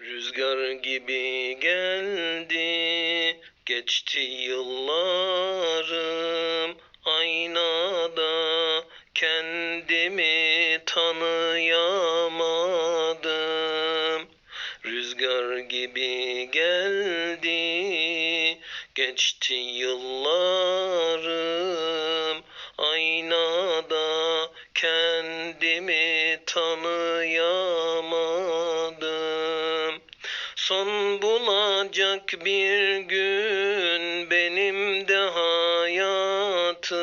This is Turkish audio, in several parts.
Rüzgar gibi geldi, geçti yıllarım. Aynada kendimi tanıyamadım. Rüzgar gibi geldi, geçti yıllarım. Aynada kendimi tanıyamadım. Son bulacak bir gün benim de hayatım.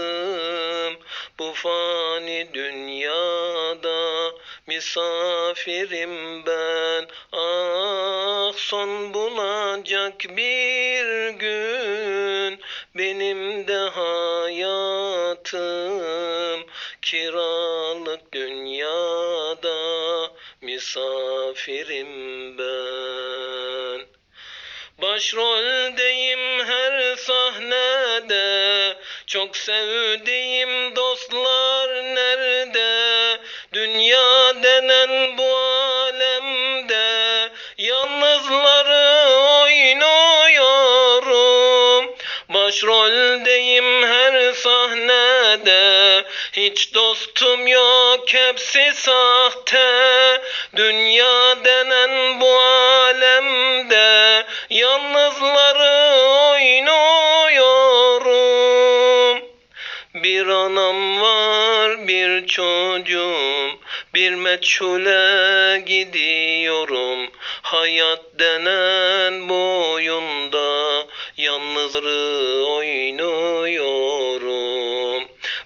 Bu fani dünyada misafirim ben. Ah son bulacak bir gün benim de hayatım. Kiralık dünyada misafirim ben. Başroldeyim her sahnede. Çok sevdiğim dostlar nerede? Dünya denen bu alemde Yalnızları oynuyorum. Başroldeyim her sahnede. Hiç dostum yok hepsi sahte. Dünya Yalnızları oynuyorum. Bir anam var bir çocuğum. Bir meçhule gidiyorum. Hayat denen bu oyunda Yalnızları oynuyorum.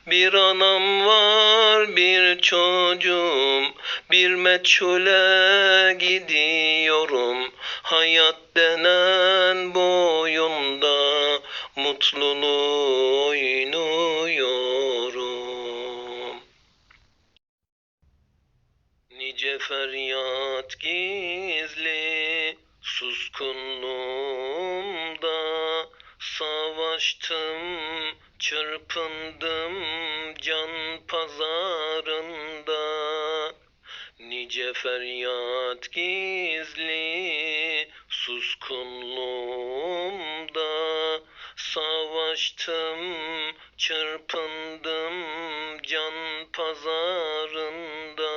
Bir anam var bir çocuğum. Bir meçhule gidiyorum Hayat denen bu oyunda Mutluluğu oynuyorum. Nice feryat gizli suskunluğumda Savaştım, çırpındım can pazarında Nice feryat gizli suskunluğumda Savaştım, çırpındım can pazarında.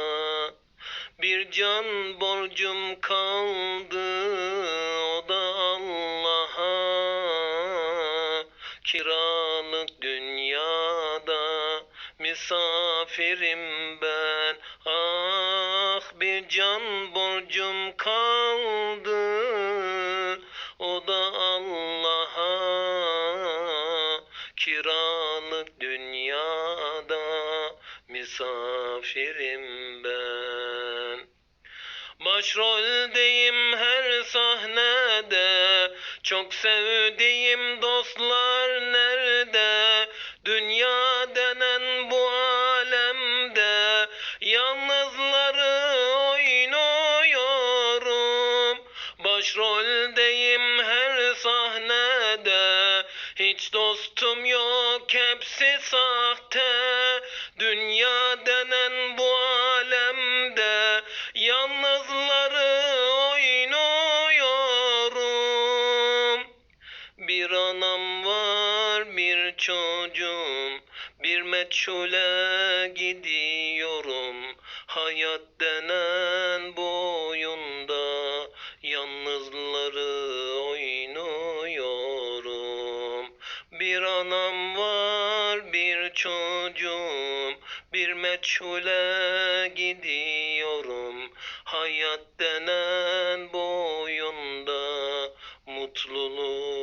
Bir can borcum kaldı misafirim ben. Ah bir can borcum kaldı. O da Allah'a Kiralık dünyada misafirim ben. Başroldeyim her sahnede. Çok sevdiğim dostlar nerede sahnede Hiç dostum yok hepsi sahte. Dünya denen bu alemde Yalnızları oynuyorum. Bir anam var bir çocuğum Bir meçhule gidiyorum. Hayat denen çocuğum Bir meçhule gidiyorum. Hayat denen bu oyunda Mutluluğu